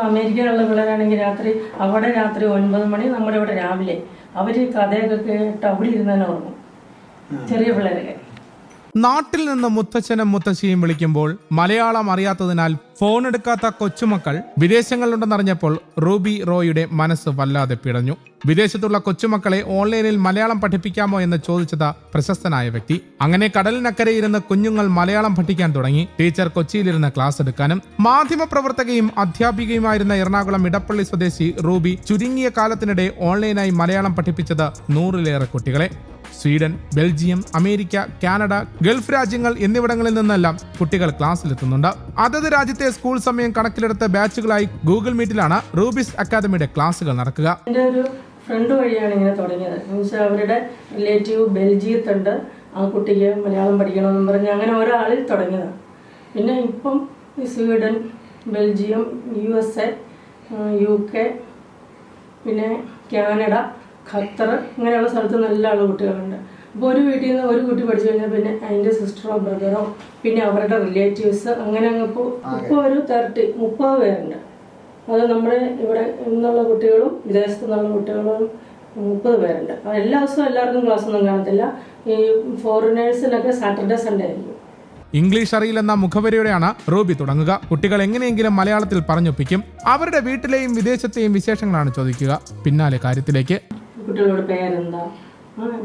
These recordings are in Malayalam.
അമേരിക്കയിലുള്ള പിള്ളേരാണെങ്കിൽ രാത്രി അവിടെ രാത്രി ഒൻപത് മണി നമ്മുടെ ഇവിടെ രാവിലെ. അവർ കഥയൊക്കെ കേട്ട് അവിടെ ഇരുന്ന് തന്നെ ഉറങ്ങും. ചെറിയ പിള്ളേരൊക്കെ നാട്ടിൽ നിന്ന് മുത്തച്ഛനും മുത്തശ്ശിയും വിളിക്കുമ്പോൾ മലയാളം അറിയാത്തതിനാൽ ഫോൺ എടുക്കാത്ത കൊച്ചുമക്കൾ വിദേശങ്ങളിലുണ്ടെന്നറിഞ്ഞപ്പോൾ റൂബി റോയുടെ മനസ്സ് വല്ലാതെ പിടഞ്ഞു. വിദേശത്തുള്ള കൊച്ചുമക്കളെ ഓൺലൈനിൽ മലയാളം പഠിപ്പിക്കാമോ എന്ന് ചോദിച്ചത് പ്രശസ്തനായ വ്യക്തി. അങ്ങനെ കടലിനക്കരെ ഇരുന്ന് കുഞ്ഞുങ്ങൾ മലയാളം പഠിക്കാൻ തുടങ്ങി. ടീച്ചർ കൊച്ചിയിലിരുന്ന് ക്ലാസ് എടുക്കാനും മാധ്യമപ്രവർത്തകയും അധ്യാപികയുമായിരുന്ന എറണാകുളം ഇടപ്പള്ളി സ്വദേശി റൂബി ചുരുങ്ങിയ കാലത്തിനിടെ ഓൺലൈനായി മലയാളം പഠിപ്പിച്ചത് നൂറിലേറെ കുട്ടികളെ. Sweden Belgium America Canada Gulf രാജ്യങ്ങൾ എന്നിവിടങ്ങളിൽ നിന്നെല്ലാം കുട്ടികൾ ക്ലാസ്സിലെത്തുന്നുണ്ട്. അതത് രാജ്യത്തെ സ്കൂൾ സമയം കണക്കിലെടുത്ത ബാച്ചുകളായി ഗൂഗിൾ മീറ്റിലാണ് റൂബിസ് അക്കാദമിയുടെ ക്ലാസുകൾ നടക്കുക. എന്റെ ഒരു ഫ്രണ്ട് വഴിയാണ് ഇങ്ങനെ തുടങ്ങിയത്. മീൻസ് അവരുടെ റിലേറ്റീവ് ബെൽജിയത്തുണ്ട്. ആ കുട്ടിക്ക് മലയാളം പഠിക്കണമെന്ന് പറഞ്ഞ് അങ്ങനെ ഒരാളിൽ തുടങ്ങിയതാണ് പിന്നെ ഇപ്പം Sweden Belgium U S A U K പിന്നെ കാനഡ ഖത്തർ ഇങ്ങനെയുള്ള സ്ഥലത്ത് നല്ല ആൾ കുട്ടികളുണ്ട്. അപ്പോൾ ഒരു വീട്ടിൽ നിന്ന് ഒരു കുട്ടി പഠിച്ചു കഴിഞ്ഞാൽ പിന്നെ അതിന്റെ സിസ്റ്ററോ ബ്രദറോ പിന്നെ അവരുടെ റിലേറ്റീവ്സ് അങ്ങനെ അങ്ങ് ഇപ്പോൾ ഇപ്പോൾ ഒരു തേർട്ടി മുപ്പത് പേരുണ്ട്. അത് നമ്മുടെ ഇവിടെ നിന്നുള്ള കുട്ടികളും വിദേശത്തു നിന്നുള്ള കുട്ടികളും മുപ്പത് പേരുണ്ട്. എല്ലാ ദിവസവും എല്ലാവർക്കും ക്ലാസ് ഒന്നും കാണത്തില്ല. ഈ ഫോറിനേഴ്സിനൊക്കെ സാറ്റർഡേ സൺഡേ ആയിരിക്കും. ഇംഗ്ലീഷ് അറിയില്ലെന്ന മുഖവരിയോടെയാണ് റൂബി തുടങ്ങുക. കുട്ടികൾ എങ്ങനെയെങ്കിലും മലയാളത്തിൽ പറഞ്ഞൊപ്പിക്കും. അവരുടെ വീട്ടിലെയും വിദേശത്തെയും വിശേഷങ്ങളാണ് ചോദിക്കുക. പിന്നാലെ കാര്യത്തിലേക്ക്. കുട്ടികളോട് പേരെന്താ?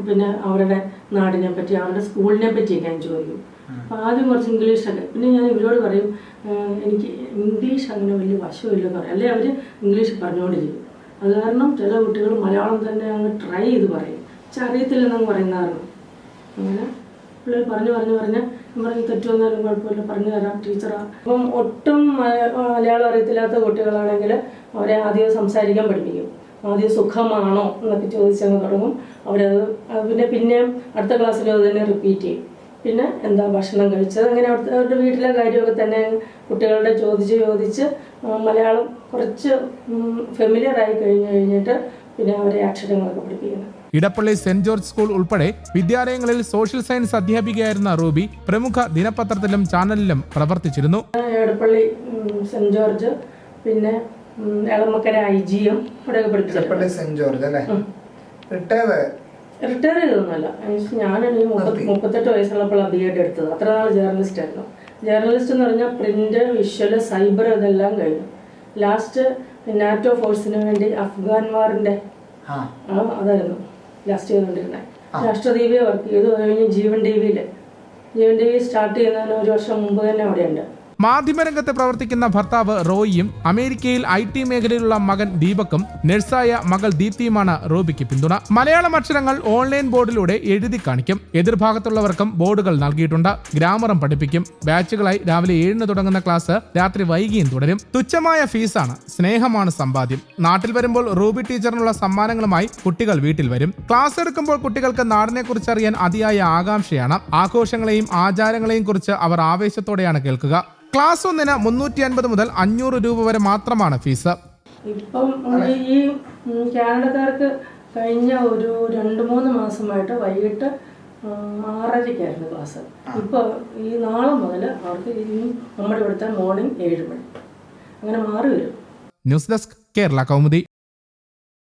പിന്നെ അവരുടെ നാടിനെ പറ്റി അവരുടെ സ്കൂളിനെ പറ്റിയൊക്കെ ഞാൻ ചോദിക്കും. അപ്പം ആദ്യം കുറച്ച് ഇംഗ്ലീഷൊക്കെ. പിന്നെ ഞാൻ ഇവരോട് പറയും എനിക്ക് ഇംഗ്ലീഷ് അങ്ങനെ വലിയ വശമില്ലെന്ന് പറയും. അല്ലെ അവർ ഇംഗ്ലീഷ് പറഞ്ഞുകൊണ്ടിരിക്കും അത് കാരണം ചില കുട്ടികൾ മലയാളം തന്നെ അങ്ങ് ട്രൈ ചെയ്ത് പറയും. പക്ഷെ അറിയത്തില്ലെന്നങ്ങ് പറയുന്ന കാരണം. അങ്ങനെ പിള്ളേർ പറഞ്ഞു പറഞ്ഞു പറഞ്ഞ് പറഞ്ഞ് പറഞ്ഞു തെറ്റ് വന്നാലും കുഴപ്പമില്ല പറഞ്ഞു തരാം ടീച്ചറാ. അപ്പം ഒട്ടും മല- മലയാളം അറിയത്തില്ലാത്ത കുട്ടികളാണെങ്കിൽ അവരെ ആദ്യം സംസാരിക്കാൻ പഠിപ്പിക്കും. ആദ്യം സുഖമാണോ എന്നൊക്കെ ചോദിച്ചങ്ങ് തുടങ്ങും. അവരത് പിന്നെ പിന്നെ അടുത്ത ക്ലാസ്സിൽ അത് തന്നെ റിപ്പീറ്റ് ചെയ്യും. പിന്നെ എന്താ ഭക്ഷണം കഴിച്ചത്? അങ്ങനെ അവിടുത്തെ അവരുടെ വീട്ടിലെ കാര്യമൊക്കെ തന്നെ കുട്ടികളുടെ ചോദിച്ച് ചോദിച്ച് മലയാളം കുറച്ച് ഫെമിലിയർ ആയി കഴിഞ്ഞു കഴിഞ്ഞിട്ട് പിന്നെ അവരെ അക്ഷരങ്ങളൊക്കെ പഠിപ്പിക്കുന്നത് ഇടപ്പള്ളി സെന്റ് ജോർജ് സ്കൂൾ ഉൾപ്പെടെ വിദ്യാലയങ്ങളിൽ സോഷ്യൽ സയൻസ് അധ്യാപികയായിരുന്ന റൂബി പ്രമുഖ ദിനപത്രത്തിലും ചാനലിലും പ്രവർത്തിച്ചിരുന്നു. ഇടപ്പള്ളി സെന്റ് ജോർജ് പിന്നെ എളമക്കര ഐ ജി എം ഇവിടെ സെന്റ് ജോർജ് അല്ലേ? റിട്ടയർ റിട്ടയർ ചെയ്തൊന്നുമല്ല ഞാൻ മുപ്പത്തി മുപ്പത്തെട്ട് വയസ്സുള്ളപ്പോഴാണ് ബി എഡ് എടുത്തത്. അത്ര നാൾ ജേർണലിസ്റ്റ് ആയിരുന്നു. ജേർണലിസ്റ്റ് എന്ന് പറഞ്ഞാൽ പ്രിന്റ് വിഷ്വൽ സൈബർ ഇതെല്ലാം കഴിഞ്ഞു. ലാസ്റ്റ് നാറ്റോ ഫോഴ്സിന് വേണ്ടി അഫ്ഗാൻ വാറിന്റെ അതായിരുന്നു ലാസ്റ്റ് ചെയ്തുകൊണ്ടിരുന്നത് രാഷ്ട്രദീപിയെ വർക്ക് ചെയ്തു. അത് കഴിഞ്ഞ് ജീവൻ ടി വിയിൽ ജീവൻ ടി വി സ്റ്റാർട്ട് ചെയ്യുന്നതിന് ഒരു വർഷം മുമ്പ് തന്നെ അവിടെയുണ്ട്. മാധ്യമരംഗത്ത് പ്രവർത്തിക്കുന്ന ഭർത്താവ് റോയിയും അമേരിക്കയിൽ ഐ ടി മേഖലയിലുള്ള മകൻ ദീപക്കും നഴ്സായ മകൾ ദീപ്തിയുമാണ് റോബിക്ക് പിന്തുണ. മലയാളം അക്ഷരങ്ങൾ ഓൺലൈൻ ബോർഡിലൂടെ എഴുതി കാണിക്കും. എതിർഭാഗത്തുള്ളവർക്കും ബോർഡുകൾ നൽകിയിട്ടുണ്ട്. ഗ്രാമറും പഠിപ്പിക്കും. ബാച്ചുകളായി രാവിലെ ഏഴിന് തുടങ്ങുന്ന ക്ലാസ് രാത്രി വൈകിയും തുടരും. തുച്ഛമായ ഫീസാണ്. സ്നേഹമാണ് സമ്പാദ്യം. നാട്ടിൽ വരുമ്പോൾ റൂബി ടീച്ചറിനുള്ള സമ്മാനങ്ങളുമായി കുട്ടികൾ വീട്ടിൽ വരും. ക്ലാസ് എടുക്കുമ്പോൾ കുട്ടികൾക്ക് നാടിനെ കുറിച്ച് അറിയാൻ അതിയായ ആകാംക്ഷയാണ്. ആഘോഷങ്ങളെയും ആചാരങ്ങളെയും കുറിച്ച് അവർ ആവേശത്തോടെയാണ് കേൾക്കുക. ക്ലാസ് ഒന്നിന് മുന്നൂറ്റി അൻപത് മുതൽ അഞ്ഞൂറ് രൂപ വരെ മാത്രമാണ് ഫീസ്. ഇപ്പം ഈ കാനഡക്കാർക്ക് കഴിഞ്ഞ ഒരു രണ്ട് മൂന്ന് മാസമായിട്ട് വൈകിട്ട് ആറരയ്ക്കായിരുന്നു ക്ലാസ്. ഇപ്പോൾ ഈ നാളെ മുതൽ അവർക്ക് നമ്മുടെ ഇവിടുത്തെ മോർണിംഗ് ഏഴ് മണി. അങ്ങനെ മാറി വരും. News desk Kerala Kaumudi.